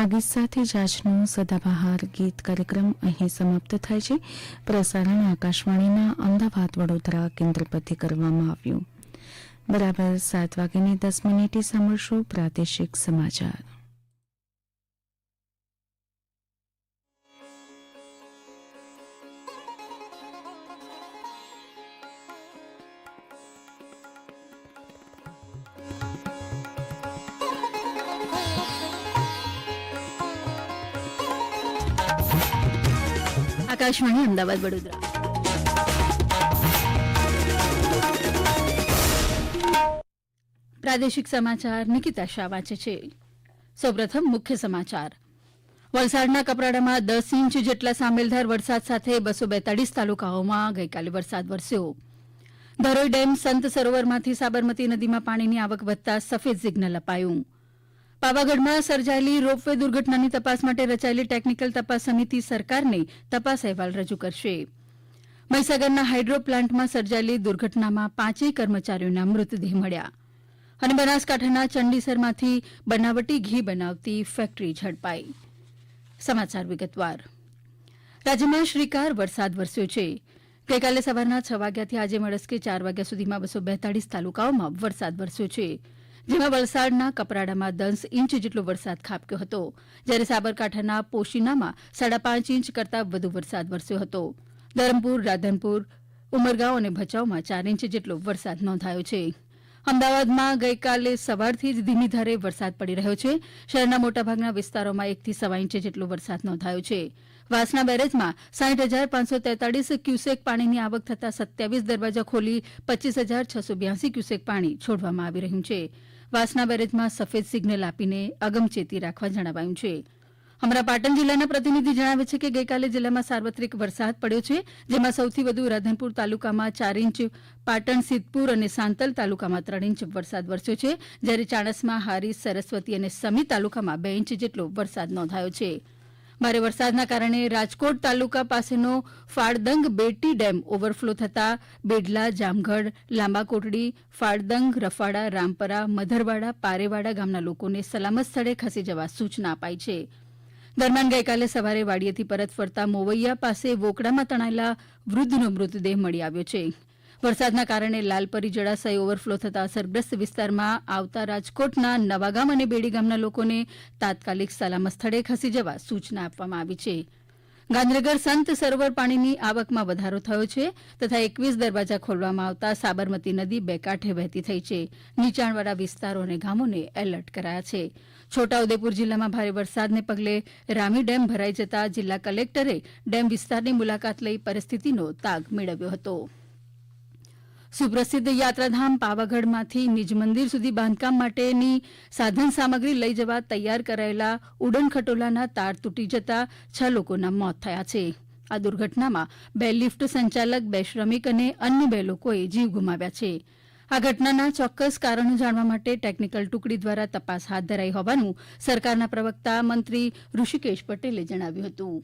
આ ગીત સાથે જ આજનો સદાબહાર ગીત કાર્યક્રમ અહીં સમાપ્ત થાય છે. પ્રસારણ આકાશવાણીના અમદાવાદ વડોદરા કેન્દ્ર પરથી કરવામાં આવ્યું. બરાબર સાત વાગ્યાની દસ મિનિટે સાંભળશો પ્રાદેશિક સમાચાર. આકાશવાણી અમદાવાદ વડોદરા. પ્રાદેશિક સમાચાર નિકિતા શાહ વાંચે છે. સૌપ્રથમ મુખ્ય સમાચાર. વલસાડના કપરાડામાં દસ ઇંચ જેટલા સામેલધાર વરસાદ સાથે બસો બેતાળીસ તાલુકાઓમાં ગઈકાલે વરસાદ વરસ્યો. ધરોઈ ડેમ સંત સરોવરમાંથી સાબરમતી નદીમાં પાણીની આવક વધતા સફેદ સિગ્નલ અપાયું. પાવાગઢમાં સર્જાયેલી રોપવે દુર્ઘટનાની તપાસ માટે રચાયેલી ટેકનીકલ તપાસ સમિતિ સરકારને તપાસ અહેવાલ રજૂ કરશે. મહીસાગરના હાઇડ્રો પ્લાન્ટમાં સર્જાયેલી દુર્ઘટનામાં પાંચેય કર્મચારીઓના મૃતદેહ મળ્યા. અને બનાસકાંઠાના ચંડીસરમાંથી બનાવટી ઘી બનાવતી ફેક્ટરી ઝડપાઈ. સમાચાર વિગતવાર. રાજ્યમાં શ્રીકાર વરસાદ વરસ્યો છે. ગઈકાલે સવારના છ વાગ્યાથી આજે મળસ્કે ચાર વાગ્યા સુધીમાં બસો બેતાળીસ તાલુકાઓમાં વરસાદ વરસ્યો છે. જેમાં વલસાડના કપરાડામાં દસ ઇંચ જેટલો વરસાદ ખાબક્યો હતો. જ્યારે સાબરકાંઠાના પોશીનામાં સાડા પાંચ ઇંચ કરતાં વધુ વરસાદ વરસ્યો હતો. ધરમપુર, રાધનપુર, ઉમરગાંવ અને ભચાઉમાં ચાર ઇંચ જેટલો વરસાદ નોંધાયો છે. અમદાવાદમાં ગઈકાલે સવારથી જ ધીમી ધારે વરસાદ પડી રહ્યો છે. શહેરના મોટાભાગના વિસ્તારોમાં એકથી સવા ઇંચ જેટલો વરસાદ નોંધાયો છે. વાસણા બેરેજમાં સાઠ હજાર પાંચસો તેતાળીસ ક્યુસેક પાણીની આવક થતાં સત્યાવીસ દરવાજા ખોલી પચીસ હજાર છસો બ્યાસી ક્યુસેક પાણી છોડવામાં આવી રહ્યું છે. વાસણા બેરેજમાં સફેદ સિગ્નલ આપીને અગમચેતી રાખવા જણાવાયું છે. અમારા પાટણ જિલ્લાના પ્રતિનિધિ જણાવે છે કે ગઈકાલે જિલ્લામાં સાર્વત્રિક વરસાદ પડ્યો છે, જેમાં સૌથી વધુ રાધનપુર તાલુકામાં ચાર ઇંચ, પાટણ સિદ્ધપુર અને સાંતલ તાલુકામાં ત્રણ ઇંચ વરસાદ વરસ્યો છે, જ્યારે ચાણસમાં હારીજ સરસ્વતી અને સમી તાલુકામાં બે ઇંચ જેટલો વરસાદ નોંધાયો છે. ભારે વરસાદના કારણે રાજકોટ તાલુકા પાસેનો ફાળદંગ બેટી ડેમ ઓવરફ્લો થતા બેડલા, જામગઢ લાંબા કોટડી ફાળદંગ, રફાડા, રામપરા, મધરવાડા, પારેવાડા ગામના લોકોને સલામત સ્થળે ખસી જવા સૂચના અપાઈ છે. દરમિયાન ગઈકાલે સવારે વાડીએથી પરત ફરતા મોવૈયા પાસે વોકડામાં તણાયેલા વૃદ્ધનો મૃતદેહ મળી આવ્યો છે. વરસાદના કારણે લાલપરી જળાશય ઓવરફ્લો થતા અસરગ્રસ્ત વિસ્તારમાં આવતા રાજકોટના નવાગામ અને બેડી ગામના લોકોને તાત્કાલિક સલામત સ્થળે ખસી જવા સૂચના આપવામાં આવી છે. ગાંધીનગર સંત સરોવર પાણીની આવકમાં વધારો થયો છે તથા એકવીસ દરવાજા ખોલવામાં આવતા સાબરમતી નદી બે કાંઠે વહેતી થઈ છે. નીચાણવાળા વિસ્તારો અને ગામોને એલર્ટ કરાયા છે. છોટાઉદેપુર જિલ્લામાં ભારે વરસાદને પગલે રામી ડેમ ભરાઈ જતા જિલ્લા કલેક્ટરે ડેમ વિસ્તારની મુલાકાત લઈ પરિસ્થિતિનો તાગ મેળવ્યો હતો. સુપ્રસિદ્ધ યાત્રાધામ પાવાગઢમાંથી નિજ મંદિર સુધી બાંધકામ માટેની સાધન સામગ્રી લઈ જવા તૈયાર કરાયેલા ઉડન ખટોલાના તાર તૂટી જતા છ લોકોના મોત થયા છે. આ દુર્ઘટનામાં બે લિફ્ટ સંચાલક, બે શ્રમિક અને અન્ય બે લોકોએ જીવ ગુમાવ્યા છે. આ ઘટનાના ચોક્કસ કારણો જાણવા માટે ટેકનિકલ ટુકડી દ્વારા તપાસ હાથ ધરાઈ હોવાનું સરકારના પ્રવક્તા મંત્રી ઋષિકેશ પટેલે જણાવ્યું હતું.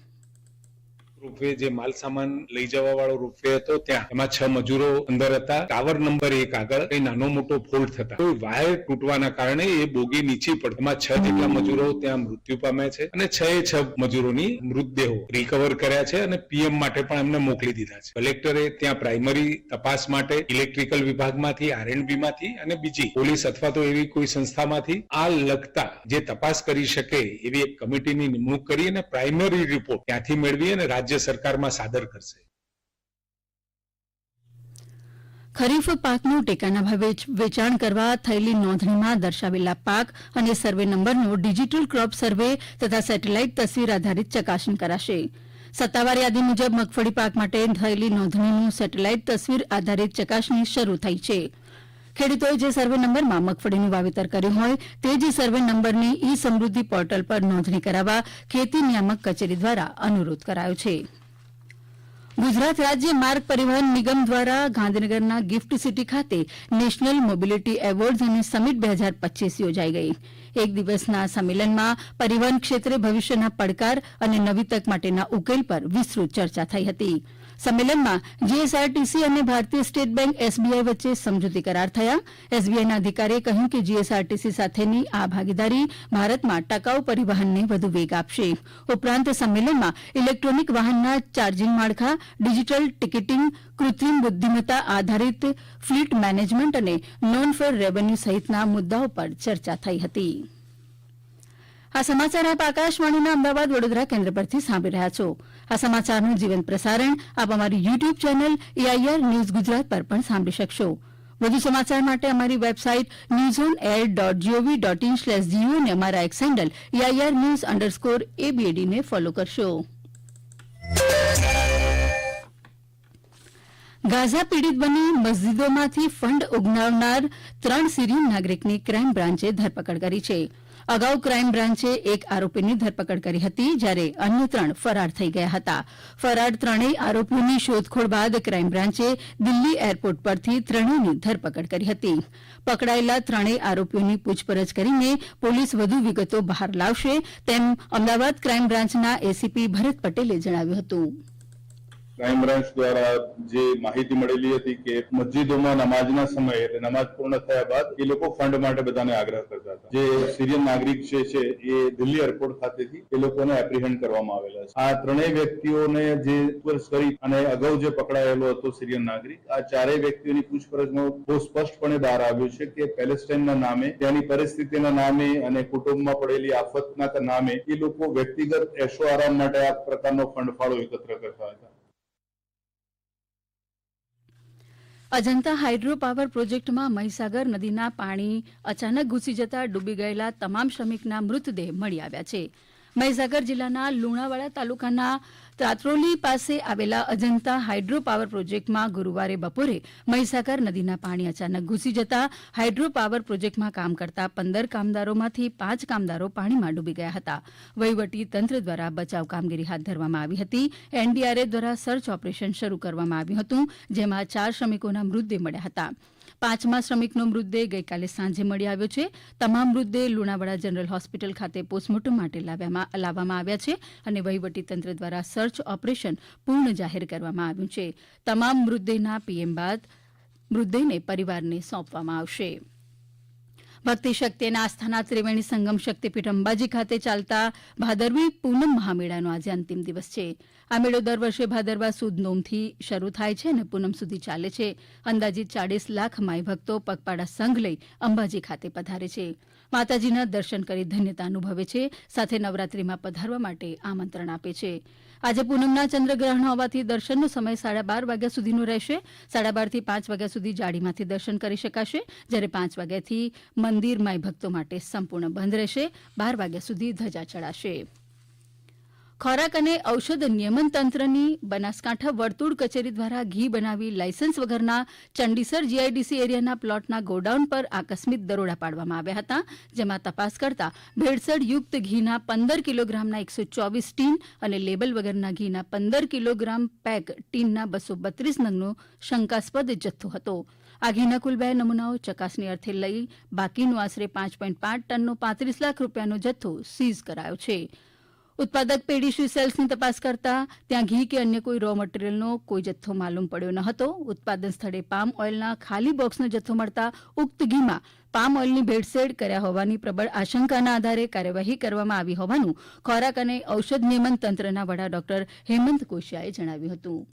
રોપવે જે માલ સામાન લઈ જવા વાળો રોપવે હતો ત્યાં. એમાં છ મજૂરો અંદર હતા. ટાવર નંબર એક આગળ કઈ નાનો મોટો ફોલ્ટ થતા. કોઈ વાયર તૂટવાના કારણે એ બોગી નીચી પડ એમાં છ જેટલા મજૂરો ત્યાં મૃત્યુ પામ્યા છે અને છ એ છ મજૂરોની મૃતદેહો રિકવર કર્યા છે અને પીએમ માટે પણ એમને મોકલી દીધા છે. કલેક્ટરે ત્યાં પ્રાઇમરી તપાસ માટે ઇલેક્ટ્રિકલ વિભાગમાંથી આરએનબી માંથી અને બીજી પોલીસ અથવા તો એવી કોઈ સંસ્થામાંથી આ લગતા જે તપાસ કરી શકે એવી એક કમિટીની નિમણૂક કરી અને પ્રાઇમરી રિપોર્ટ ત્યાંથી મેળવી અને રાજ્ય સરકારમાં સાદર કરશે. ખરીફ પાકનું ટેકાના ભાવે વેચાણ કરવા થયેલી નોંધણીમાં દર્શાવેલા પાક અને સર્વે નંબરનો ડિજીટલ ક્રોપ સર્વે તથા સેટેલાઇટ તસવીર આધારિત ચકાસણી કરાશે. સત્તાવાર યાદી મુજબ મગફળી પાક માટે થયેલી નોંધણીનું સેટેલાઇટ તસવીર આધારિત ચકાસણી શરૂ થઈ છે. ખેડૂતોએ જે સર્વે નંબરમાં મગફળીનું વાવેતર કર્યું હોય તે જ સર્વે નંબરની ઇ સમૃદ્ધિ પોર્ટલ પર નોંધણી કરાવવા ખેતી નિયામક કચેરી દ્વારા અનુરોધ કરાયો છે. ગુજરાત રાજ્ય માર્ગ પરિવહન નિગમ દ્વારા ગાંધીનગરના ગિફ્ટ સિટી ખાતે નેશનલ મોબિલિટી એવોર્ડ્સ અને સમિટ બે હજાર પચ્ચીસ યોજાઈ ગઈ. એક દિવસના આ સંમેલનમાં પરિવહન ક્ષેત્રે ભવિષ્યના પડકાર અને નવી તક માટેના ઉકેલ પર વિસ્તૃત ચર્ચા થઈ હતી. સંમેલનમાં જીએસઆરટીસી અને ભારતીય સ્ટેટ બેંક એસબીઆઈ વચ્ચે સમજૂતી કરાર થયા. એસબીઆઈના અધિકારીએ કહ્યું કે જીએસઆરટીસી સાથેની આ ભાગીદારી ભારતમાં ટકાઉ પરિવહનને વધુ વેગ આપશે. ઉપરાંત સંમેલનમાં ઇલેક્ટ્રોનિક વાહનના ચાર્જિંગ માળખા, ડિજીટલ ટિકિટિંગ, કૃત્રિમ બુદ્ધિમત્તા આધારિત ફ્લીટ મેનેજમેન્ટ અને નોન ફેર રેવન્યુ સહિતના મુદ્દાઓ પર ચર્ચા થઈ હતી. આ સમાચાર આપ આકાશવાણીના અમદાવાદ વડોદરા કેન્દ્ર પરથી સાંભળી રહ્યા છો. આ સમાચારનું જીવંત પ્રસારણ આપ અમારી YouTube channel AIR news Gujarat પર પણ સાંભળી શકશો. વધુ સમાચાર માટે અમારી website news on air dot gov dot in slash go અને અમારા X handle AIR news underscore એબીએડીને follow કરશો. ગાઝા પીડિત બની મસ્જિદોમાંથી ફંડ ઉગનાવનાર ત્રણ સીરીયન નાગરિકની ક્રાઇમ બ્રાન્ચે ધરપકડ કરી છે. અગાઉ ક્રાઇમ બ્રાન્ચે એક આરોપીની ધરપકડ કરી હતી, જ્યારે અન્ય ત્રણ ફરાર થઈ ગયા હતા. ફરાર ત્રણેય આરોપીઓની શોધખોળ બાદ ક્રાઇમ બ્રાન્ચે દિલ્હી એરપોર્ટ પરથી ત્રણેયની ધરપકડ કરી હતી. પકડાયેલા ત્રણેય આરોપીઓની પૂછપરછ કરીને પોલીસ વધુ વિગતો બહાર લાવશે, તેમ અમદાવાદ ક્રાઇમ બ્રાન્ચના એસીપી ભરત પટેલે જણાવ્યું હતું. ક્રાઇમ બ્રાન્ચ દ્વારા જે માહિતી મળેલી હતી કે મસ્જિદોમાં નમાજના સમયે નમાજ પૂર્ણ થયા બાદ એ લોકો ફંડ માટે બધાને આગ્રહ કરતા જે સિરિયન નાગરિક જે છે, એ દિલ્હી એરપોર્ટ ખાતેથી એ લોકોને એપ્રિહેન્ડ કરવામાં આવેલા છે. આ ત્રણેય વ્યક્તિઓને જે પૂછપરછ કરી અને અગાઉ જે પકડાયેલો હતો સિરિયન નાગરિક, આ ચારેય વ્યક્તિઓની પૂછપરછમાં બહુ સ્પષ્ટપણે બહાર આવ્યું છે કે પેલેસ્ટાઇનના નામે, ત્યાંની પરિસ્થિતિના નામે અને કુટુંબમાં પડેલી આફતના નામે એ લોકો વ્યક્તિગત એશો આરામ માટે આ પ્રકારનો ફંડ ફાળો એકત્ર કરતા હતા. અજંતા હાઇડ્રો પાવર પ્રોજેક્ટમાં મહીસાગર નદીના પાણી અચાનક ઘૂસી જતા ડૂબી ગયેલા તમામ શ્રમિકના મૃતદેહ મળી આવ્યા છે. મહીસાગર જિલ્લાના લુણાવાડા તાલુકાના ત્રાત્રોલી પાસે આવેલા અજંતા હાઇડ્રો પાવર પ્રોજેક્ટમાં ગુરુવારે બપોરે મહીસાગર નદીના પાણી અચાનક ઘૂસી જતા હાઇડ્રો પાવર પ્રોજેક્ટમાં કામ કરતા પંદર કામદારોમાંથી પાંચ કામદારો પાણીમાં ડૂબી ગયા હતા. વહીવટી તંત્ર દ્વારા બચાવ કામગીરી હાથ ધરવામાં આવી હતી. એનડીઆરએફ દ્વારા સર્ચ ઓપરેશન શરૂ કરવામાં આવ્યું હતું, જેમાં ચાર શ્રમિકોના મૃતદેહ મળ્યા હતા. પાંચમા શ્રમિકનો મૃતદેહ ગઈકાલે સાંજે મળી આવ્યો છે. તમામ મૃતદેહ લુણાવાડા જનરલ હોસ્પિટલ ખાતે પોસ્ટમોર્ટમ માટે લાવવામાં આવ્યા છે અને વહીવટીતંત્ર દ્વારા સર્ચ ઓપરેશન પૂર્ણ જાહેર કરવામાં આવ્યું છે. તમામ મૃતદેહના પીએમ બાદ મૃતદેહને પરિવારને સોંપવામાં આવશે. ભક્તિ શક્તિ અને આસ્થાના ત્રિવેણી સંગમ શક્તિપીઠ અંબાજી ખાતે ચાલતા ભાદરવી પૂનમ મહામેળાનો આજે અંતિમ દિવસ છે. આ મેળો દર વર્ષે ભાદરવા સુદ નોમથી શરૂ થાય છે અને પૂનમ સુધી ચાલે છે. અંદાજીત ચાળીસ લાખ માઈ ભક્તો પગપાળા સંઘ લઈ અંબાજી ખાતે પધારે છે. માતાજીના દર્શન કરી ધન્યતા અનુભવે છે. સાથે નવરાત્રીમાં પધારવા માટે આમંત્રણ આપે છે. આજે પૂનમના ચંદ્રગ્રહણ હોવાથી દર્શનનો સમય સાડા બાર વાગ્યા સુધીનો રહેશે. સાડા બારથી પાંચ વાગ્યા સુધી જાળીમાંથી દર્શન કરી શકાશે. જ્યારે પાંચ વાગ્યાથી મંદિર માઈ ભક્તો માટે સંપૂર્ણ બંધ રહેશે. બાર વાગ્યા સુધી ધજા ચડાશે. ખોરાક અને ઔષધ નિયમન તંત્રની બનાસકાંઠા વર્તુળ કચેરી દ્વારા ઘી બનાવી લાયસન્સ વગરના ચંડીસર જીઆઈડીસી એરિયાના પ્લોટના ગોડાઉન પર આકસ્મિક દરોડા પાડવામાં આવ્યા હતા, જેમાં તપાસ કરતા ભેળસેળ યુક્ત ઘીના પંદર કિલોગ્રામના એકસો ચોવીસ ટીન અને લેબલ વગરના ઘીના પંદર કિલોગ્રામ પેક ટીનના બસો બત્રીસ નંગનો શંકાસ્પદ જથ્થો હતો. આ ઘીના કુલ બે નમૂનાઓ ચકાસણી અર્થે લઈ બાકીનો આશરે પાંચ પોઈન્ટ પાંચ ટનનો પાંત્રીસ લાખ રૂપિયાનો જથ્થો સીઝ કરાયો છે. ઉત્પાદક પેઢી શ્રી સેલ્સની તપાસ કરતા? ત્યાં ઘી કે અન્ય કોઈ રો મટીરીયલનો કોઈ જથ્થો માલુમ પડ્યો ન હતો. ઉત્પાદન સ્થળે પામ ઓઇલના ખાલી બોક્સનો જથ્થો મળતા ઉક્ત ઘીમાં પામ ઓઇલની ભેળસેળ કર્યા હોવાની પ્રબળ આશંકાના આધારે કાર્યવાહી કરવામાં આવી હોવાનું ખોરાક અને ઔષધ નિયમન તંત્રના વડા ડોક્ટર હેમંત કોશિયાએ જણાવ્યું હતું.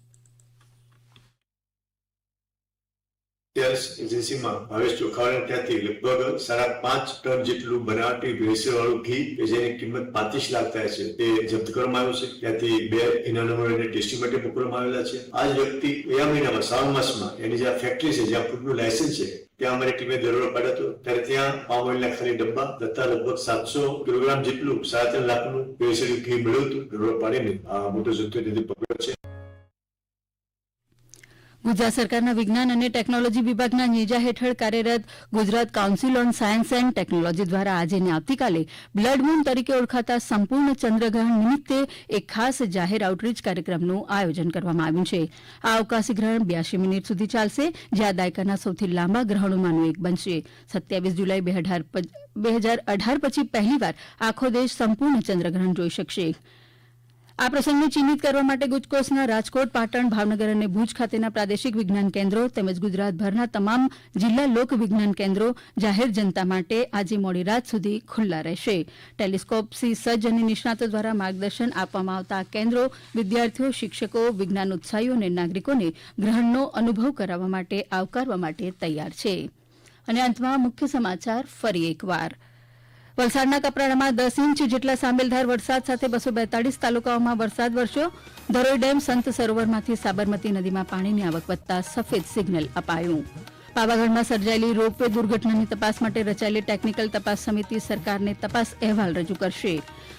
એજન્સીમાં ભાવેશ ચોખાવાળા ત્યાંથી લગભગ સાડા પાંચ ટન જેટલું બનાવટી ભેળસેળ વાળું ઘી કે જેની કિંમત પાંત્રીસ લાખ થાય છે, તે જપ્ત કરવામાં આવ્યું છે. ત્યાંથી બે મહિના નંબર એને ટેસ્ટિંગ માટે મોકલવામાં આવેલા છે. આ જ વ્યક્તિ ગયા મહિનામાં, શ્રાવણ માસમાં, એની જ્યાં ફેક્ટરી છે, જ્યાં ફૂડનું લાયસન્સ છે, ત્યાં અમારી ટીમે દરોડો પાડ્યો હતો. ત્યારે ત્યાં પામ ઓઇલના ખાલી ડબ્બા, તથા લગભગ સાતસો કિલોગ્રામ જેટલું સાડા ત્રણ લાખનું ભેળસેળ ઘી મળ્યું હતું. દરોડો પાડીને આ મોટો જથ્થો તેથી પકડ્યો છે. ગુજરાત સરકારના વિજ્ઞાન અને ટેકનોલોજી વિભાગના નેજા હેઠળ કાર્યરત Gujarat council on science and technology દ્વારા આજે અને આવતીકાલે બ્લડ મૂન તરીકે ઓળખાતા સંપૂર્ણ ચંદ્રગ્રહણ નિમિત્તે એક ખાસ જાહેર આઉટરીય કાર્યક્રમનું આયોજન કરવામાં આવ્યું છે. આ અવકાશી ગ્રહણ બ્યાસી મિનિટ સુધી ચાલશે, જે આ દાયકાના સૌથી લાંબા ગ્રહણોમાંનું એક બનશે. સત્યાવીસ જુલાઈ બે હજાર અઢાર પછી પહેલીવાર આખો દેશ સંપૂર્ણ ચંદ્રગ્રહણ જોઈ શકશે. આ પ્રસંગને ચિહ્નિત કરવા માટે ગુજકોસ્ટના રાજકોટ, પાટણ, ભાવનગર અને ભુજ ખાતેના પ્રાદેશિક વિજ્ઞાન કેન્દ્રો તેમજ ગુજરાતભરના તમામ જિલ્લા લોક વિજ્ઞાન કેન્દ્રો જાહેર જનતા માટે આજે મોડી રાત સુધી ખુલ્લા રહેશે. ટેલિસ્કોપથી સજ્જ અને નિષ્ણાતો દ્વારા માર્ગદર્શન આપવામાં આવતા આ કેન્દ્રો વિદ્યાર્થીઓ, શિક્ષકો વિજ્ઞાન ઉત્સાહીઓ અને નાગરિકોને ગ્રહણનો અનુભવ કરાવવા માટે આવકારવા માટે તૈયાર છે. અને અંતમાં મુખ્ય સમાચાર ફરી એકવાર. વલસાડના કપરાડામાં દસ ઇંચ જેટલા સાંબેલધાર વરસાદ સાથે બસો બેતાળીસ તાલુકાઓમાં વરસાદ વરસ્યો. ધરોઈ ડેમ સંત સરોવરમાંથી સાબરમતી નદીમાં પાણીની આવક વધતા સફેદ સિગ્નલ અપાયું. પાવાગઢમાં સર્જાયેલી રોપવે દુર્ઘટનાની તપાસ માટે રચાયેલી ટેકનિકલ તપાસ સમિતિ સરકારને તપાસ અહેવાલ રજૂ કરશે.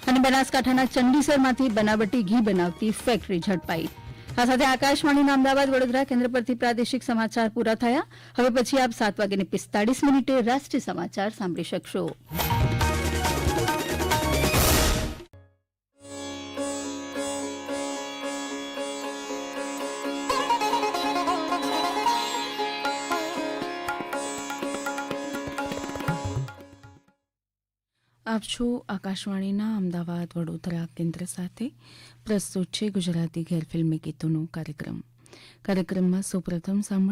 અને બનાસકાંઠાના ચંડીસરમાંથી બનાવટી ઘી બનાવતી ફેક્ટરી ઝડપાઈ. આ સાથે આકાશવાણીના અમદાવાદ વડોદરા કેન્દ્ર પરથી પ્રાદેશિક સમાચાર પૂરા થયા. હવે પછી આપ સાત વાગ્યાને પિસ્તાળીસ મિનિટે રાષ્ટ્રીય સમાચાર સાંભળી શકશો. આપ છો આકાશવાણીના અમદાવાદ વડોદરા કેન્દ્ર સાથે. પ્રસ્તુત છે ગુજરાતી ગેરફિલ્મી ગીતોનો કાર્યક્રમ. કાર્યક્રમમાં સૌપ્રથમ સાંભળ